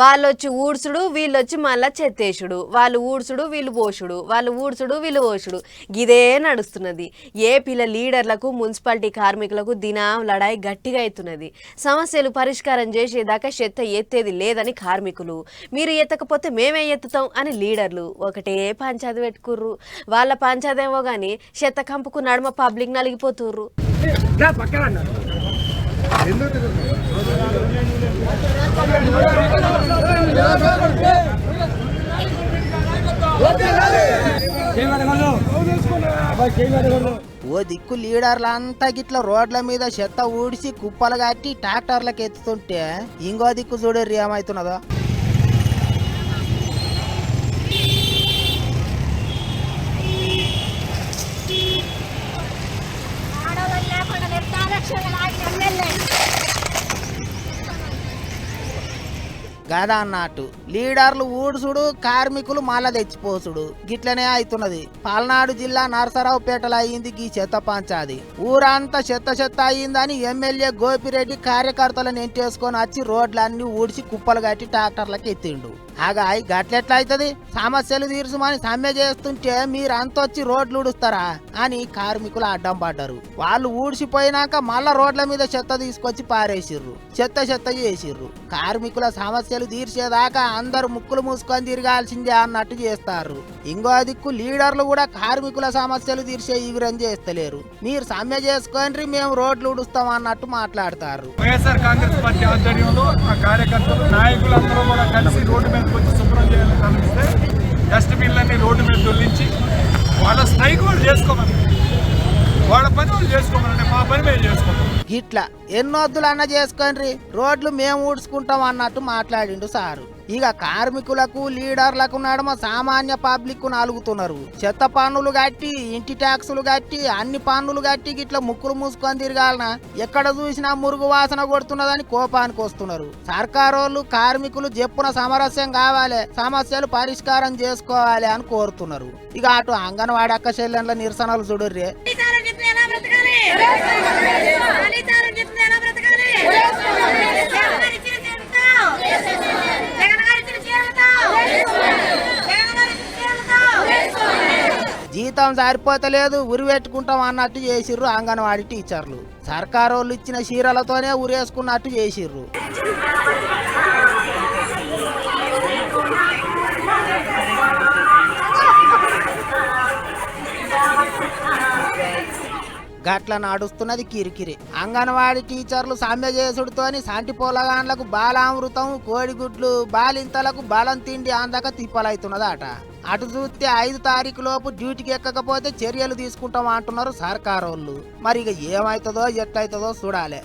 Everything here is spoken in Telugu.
వాళ్ళు వచ్చి ఊడ్చుడు వీళ్ళొచ్చి మళ్ళీ చెత్తేసుడు వాళ్ళు ఊడ్చుడు వీళ్ళు పోషుడు. వాళ్ళు ఊడ్చుడు వీళ్ళు పోషుడు. ఇదే నడుస్తున్నది. ఏపీల లీడర్లకు మున్సిపాలిటీ కార్మికులకు దినం లడాయి గట్టిగా అవుతున్నది సమస్యలు పరిష్కారం చేసేదాకా చెత్త ఎత్తేది లేదని కార్మికులు. మీరు ఎత్తకపోతే మేమే ఎత్తుతాం అని లీడర్లు ఒకటే పంచాది పెట్టుకుర్రు. వాళ్ళ పంచాదేమో కానీ చెత్త కంపుకు నడుమ పబ్లిక్ నలిగిపోతుర్రు. ఓ దిక్కు లీడర్లంతా గిట్ల రోడ్ల మీద చెత్త ఊడిసి కుప్పలు కట్టి ట్రాక్టర్లకు ఎత్తుతుంటే ఇంకో దిక్కు చూడర్రి ఏమవుతున్నదో ఆడవాళ్ళు లేకుండా గదా అన్నట్టు లీడర్లు ఊడుసుడు కార్మికులు మళ్ళా తెచ్చిపోసుడు. గిట్లనే అవుతున్నది పల్నాడు జిల్లా నరసరావుపేటలో అయింది గీ చెత్త పంచాది. ఊరంతా చెత్త చెత్త అయిందని ఎమ్మెల్యే గోపిరెడ్డి కార్యకర్తలను ఎంటేసుకొని వచ్చి రోడ్లన్నీ ఊడ్చి కుప్పలు కట్టి ట్రాక్టర్లకు ఎత్తిండు ఆగాయ్ గట్లెట్లా అవుతుంది సమస్యలు తీర్చుమని సమ్మె చేస్తుంటే మీరు అంతొచ్చి రోడ్లు ఊడుస్తారా అని కార్మికులు అడ్డం పడ్డారు. వాళ్ళు ఊడిసిపోయినాక మళ్ళా రోడ్ల మీద చెత్త తీసుకొచ్చి పారేసిర్రు. చెత్త చెత్త చేసిర్రు. కార్మికుల సమస్యలు తీర్చేదాకా అందరు ముక్కులు మూసుకొని తిరగాల్సిందే అన్నట్టు చేస్తారు. ఇంకో దిక్కు లీడర్లు కూడా కార్మికుల సమస్యలు తీర్చే ఈవిరం చేస్తలేరు. మీరు సమ్మె చేసుకొని మేము రోడ్లు ఊడుస్తాం అన్నట్టు మాట్లాడతారు. వైఎస్ఆర్ కాంగ్రెస్ పార్టీ ఆధ్వర్యంలో కార్యకర్తలు నాయకులందరూ కూడా కలిసి రోడ్డు మీద కొంచెం శుభ్రం చేయాలని కనిపిస్తే డస్ట్బిన్లన్నీ రోడ్డు మీద దొల్లించి వాళ్ళ స్ట్రైక్ వాళ్ళు చేసుకోమని. వాళ్ళ పని వాళ్ళు చేసుకోమని మా పని మేము చేసుకుంటాం గిట్లా ఎన్నొద్దులన్న చేసుకోండి రోడ్లు మేము ఊడ్చుకుంటాం అన్నట్టు మాట్లాడిండు సారు. ఇక కార్మికులకు లీడర్లకు నడమ సామాన్య పబ్లిక్ అలుగుతున్నారు చెత్త పన్నులు కట్టి ఇంటి ట్యాక్సులు కట్టి అన్ని పన్నులు కట్టి గిట్ల ముక్కులు మూసుకొని తిరగాలన? ఎక్కడ చూసినా మురుగు వాసన కొడుతున్నదని కోపానికి వస్తున్నారు. సర్కారోళ్ళు కార్మికులు చెప్పున సమరస్యం కావాలి సమస్యలు పరిష్కారం చేసుకోవాలి అని కోరుతున్నారు. ఇక అటు అంగన్వాడి అక్క చెల్లెండ్ల నిరసనలు చూడర్రే. జీతం సరిపోతలేదు ఉరి పెట్టుకుంటాం అన్నట్టు చేసిర్రు అంగన్వాడీ టీచర్లు. సర్కారోళ్ళు ఇచ్చిన చీరలతోనే ఉరేసుకున్నట్టు చేసిర్రు. గట్ల నడుస్తున్నది కిరికిరి. అంగన్వాడి టీచర్లు సమ్మె చేసుడుతోని సంటి పొలగాండ్లకు బాలామృతం కోడిగుడ్లు బాలింతలకు బలం తిండి అందక తిప్పలైతున్నదట. అటు చూస్తే ఐదు తారీఖు లోపు డ్యూటీకి ఎక్కకపోతే చర్యలు తీసుకుంటాం అంటున్నారు సర్కారోళ్ళు. మరి ఇక ఏమవుతుందో ఎట్లయితుందో చూడాలి.